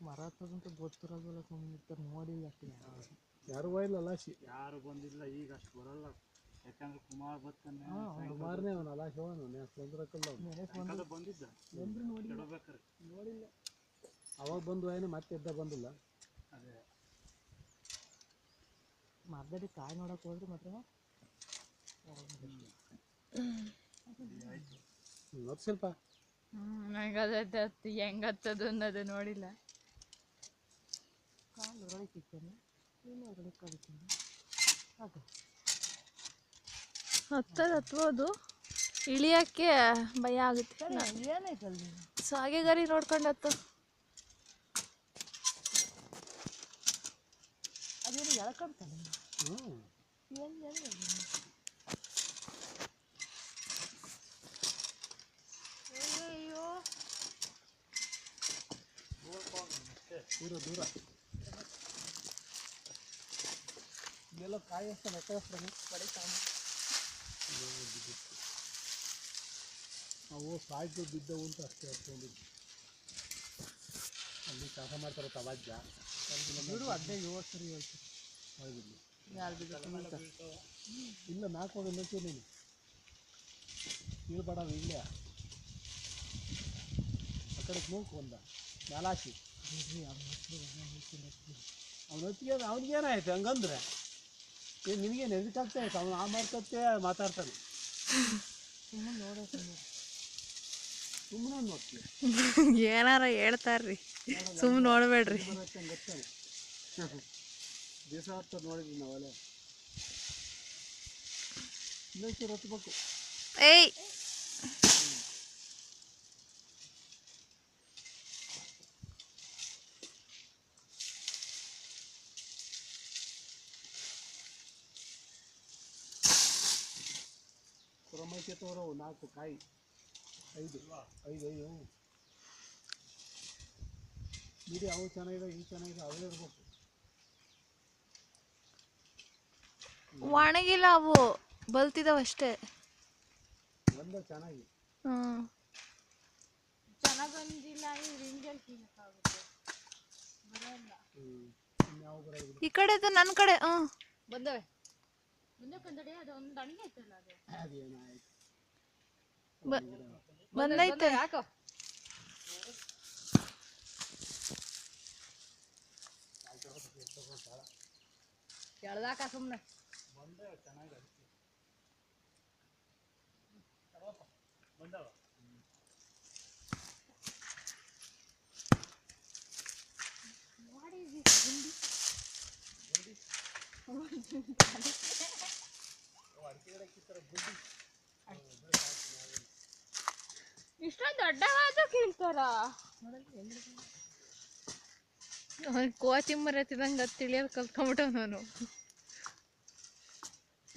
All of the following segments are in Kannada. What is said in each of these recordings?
ಮರ ಹತ್ತದಂತ ಗೊತ್ತಿರೋದಿಲ್ಲ ಸುಮ್ಮನೆ ಇರ್ತಾರೆ ನೋಡಿ ಅಷ್ಟೇ. ಯಾರು ಹೋಯ್ಲಲ್ಲ ಶಿ ಯಾರು ಬಂದಿಲ್ಲ ಈಗ ಅಷ್ಟು ಬರಲ್ಲ. ಯಾಕಂದ್ರೆ ಕುಮಾರ್ ಬರ್ತಾನೆ ಕುಮಾರ್ನೇ ಅವನು ಅಲ್ಲ ಶಿವನು ನೆಕ್ಸ್ಟ್ ಬಂದಿರಕ್ಕಲ್ಲ ಅವ್ನು. ಬಂದಿದ್ದ? ಬಂದ್ರು ನೋಡಿ. ಕೆಡಬೇಕಾರೆ. ನೋಡಿಲ್ಲ. ಅವಾಗ ಬಂದು ಏನು ಮತ್ತೆ ಎದ್ದ ಬಂದಿಲ್ಲ? ಅದೇ. ಮರ್ದಡಿ ಕಾಯಿ ನೋಡಕ್ ಹೋದ್ರೆ ಮತ್ತೆ ನೋಡಿ ಸ್ವಲ್ಪ ನನಗೆ ಅದೇ ಹತ್ತಿ ಹೆಂಗ್ ಹತ್ತದು ಅನ್ನೋದು ನೋಡಿಲ್ಲ. ಕಾಲು ಹೊರಳಿ ಕಿತ್ತೇನೆ ನೀನು ಹೊರಳಿ ಕಳಿತೀನಿ ಸಾಕು ಹತ್ತದು ಹತ್ಬೋದು. ಇಳಿಯಕ್ಕೆ ಭಯ ಆಗುತ್ತೆ. ಏನಾಯ್ತು ಅಲ್ಲಿ ಸಾಗೆ ಗಾರಿ ನೋಡ್ಕೊಂಡು ಹತ್ತು. ಅದೇನು ಹ್ಮ್. ಹ್ಞೂ ಏನು ಏನು ದೂರ ದೂರ. ಇಲ್ಲೆಲ್ಲ ಕಾಯಿ ಕಡೆ ತಮ್ಮ ಅವು ಸಾಯ್ದು ಬಿದ್ದವು ಅಂತ ಅಷ್ಟೇ ಅಷ್ಟೊಂದಿದ್ದು ಅಲ್ಲಿ ಕೆಲಸ ಮಾಡ್ತಾರೆ ತವಾಜ್ಜ ಬಿಡು ಏಳು ಸರಿ ಹೇಳ್ತೀನಿ. ಹೌದಿಲ್ಲ. ಇಲ್ಲ ನಾಲ್ಕು ಹೋಗಿ ನಿಲ್ತೀವಿ ನೀನು ಇಳ್ಬೇಡ ಇಲ್ಲೇ. ಆ ಕಡೆ ಮೂಕು ಒಂದ ನಾಲಾಕಿ ಅವ್ನ ಹೊತ್ತಿಗೆ ಅವ್ನಿಗೇನಾಯ್ತು ಹಂಗಂದ್ರೆ? ಏನು ನಿನಗೇನು ಎದಕ್ಕಾಗ್ತಾ ಆಯ್ತು ಅವ್ನು ಆ ಮಾರ್ಕತ್ತೆ ಮಾತಾಡ್ತಾನೆ. ಸುಮ್ಮನೆ ನೋಡೋಕೆ ಸುಮ್ಮನೆ ನೋಡ್ತೀವಿ ಏನಾರ ಹೇಳ್ತಾರ್ರಿ. ಸುಮ್ಮನೆ ನೋಡ್ಬೇಡ್ರಿ. ಗೊತ್ತಾನೆ ದಿವಸ ಹತ್ತ ನೋಡಿದ್ವಿ ನಾವೆಲ್ಲ. ಇನ್ನೊಂಚೂರು ಹತ್ಬೇಕು. ಏಯ್! ಕುರಮೈಕೆ ತೋರೋ ನಾಲ್ಕು ಕಾಯಿ. ಐದು. ಐದು ಐದು ಬಿಡಿ ಅವು ಚೆನ್ನಾಗಿದೆ ಇವು ಚೆನ್ನಾಗಿದೆ ಅವೇ ಇರ್ಬೇಕು. ಒಣಗಿಲ್ಲ ಅವು ಬಲ್ತಿದಾವ ಅಷ್ಟೇ. ಒಂದೇ ಚೆನ್ನಾಗಿ. ಹ್ಮ್ ಚೆನ್ನಾಗಿ ಬಂದಿಲ್ಲ ಈ ಕಡೆ ಹ್ಞೂ. ನನ್ನ ಕಡೆ ಹ್ಮ್ ಬಂದವೆ. ಮುಂದೆ ಬಂದಡೆ ಅದು ಒಂದು ಅಣಿಗೆ ಐತಲ್ಲ ಅದು ಅದೇನಾಯ್ತು ಬಂದೈತೆ ಯಾಕೋ ಎಳ್ದಾಕ ಸುಮ್ಮನೆ ಬಂದವ ಇಷ್ಟೊಂದು ದೊಡ್ಡವಾದ ಕೇಳ್ತಾರ ಕೋಚಿಂಬರ್ ಎತ್ತಿದಂಗೆ ಅದು ತಿಳಿಯೋದು ಕಲ್ತ್ಕೊಂಬಿಟ್ಟ ನಾನು.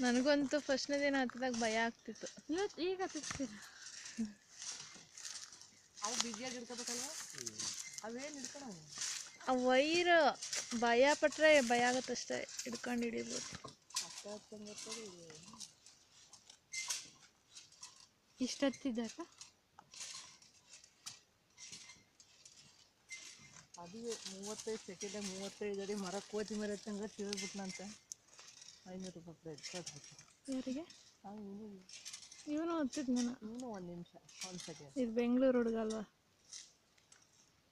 ನನಗಂತೂ ಫಸ್ಟ್ನೇ ದಿನ ಹತ್ತಿದಾಗ ಭಯ ಆಗ್ತಿತ್ತು. ಇವತ್ತು ಈಗ ಹತ್ತಿಸ್ತೀರ? ಅವು ಬಿಸಿಯಾಗಿ ಹಿಡ್ಕೋಬೇಕಲ್ವ? ಅವೇನು ಹಿಡ್ಕೊಳವು? ಆ ವೈರ್ ಭಯ ಪಟ್ಟರೆ ಭಯ ಆಗುತ್ತಷ್ಟೇ ಹಿಡ್ಕೊಂಡು ಹಿಡಿಬೋದು. ಅಷ್ಟೇ ಹತ್ತಂಗತ್ತದ ಇಷ್ಟು ಹತ್ತಿದ್ದಾಕ ಅದು ಮೂವತ್ತೈದು ಸೆಕೆಂಡ್ ಮೂವತ್ತೈದು ಅಡಿ ಮರ ಕೋತಿ ಮರ ತಂಗ ತಿಳಿದ್ಬಿಟ್ನಂತ ಐನೂರು ರೂಪಾಯಿ ಪ್ರೈಸ್ ಕಟ್ಬಿಟ್ಟು ಯಾರಿಗೆ? ಇವನು ಇವನು ಹತ್ತಿದ್ ನಾನು ಇವನು ಒಂದು ನಿಮಿಷ ಒಂದು ಸೆಕೆಂಡ್ ಇದು ಬೆಂಗಳೂರು ಹುಡುಗ ಅಲ್ವಾ?